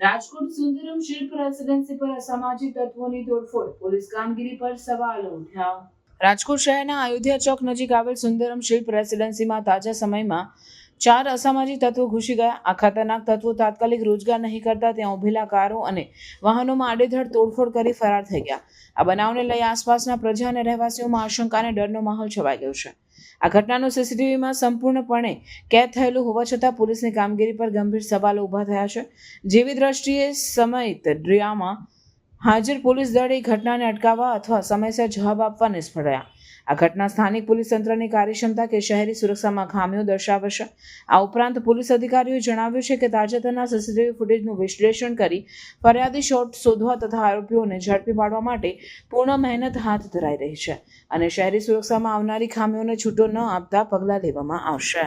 રાજકોટ સુંદરમ શિલ્પ રેસિડેન્સી પર અસામાજિક તત્વોની તોડફોડ. પોલીસ કામગીરી પર સવાલો ઉઠ્યા. રાજકોટ શહેરના અયોધ્યા ચોક નજીક આવેલ સુંદરમ શિલ્પ રેસિડેન્સીમાં તાજા સમયમાં ચાર અસામાજિક તત્વો ઘૂસી ગયા. આ ખતરનાક તત્વો તાત્કાલિક રોજગાર નહીં કરતા, ત્યાં ઉભેલા કારો અને વાહનોમાં આડેધડ તોડફોડ કરી ફરાર થઈ ગયા. આ બનાવને લઈ આસપાસના પ્રજા અને રહેવાસીઓમાં આશંકા અને ડરનો માહોલ છવાઈ ગયો છે. આ ઘટનાનું સીસીટીવીમાં સંપૂર્ણપણે કેદ થયેલું હોવા છતાં પોલીસની કામગીરી પર ગંભીર સવાલો ઊભા થયા છે. જેવી દ્રષ્ટિએ સમયિત ડ્રિયામાં હાજર પોલીસ દળ ઘટનાને અટકાવવા અથવા સમયસર જવાબ આપવા નિષ્ફળ રહ્યા. આ ઘટના સ્થાનિક પોલીસ તંત્રની કાર્યક્ષમતા કે શહેરી સુરક્ષામાં ખામીઓ દર્શાવશે? આ ઉપરાંત પોલીસ અધિકારીઓએ જણાવ્યું છે કે તાજેતરના સીસીટીવી ફૂટેજનું વિશ્લેષણ કરી ફરિયાદી શોટ શોધવા તથા આરોપીઓને ઝડપી પાડવા માટે પૂર્ણ મહેનત હાથ ધરાઈ રહી છે અને શહેરી સુરક્ષામાં આવનારી ખામીઓને છૂટો ન આપતા પગલાં લેવામાં આવશે.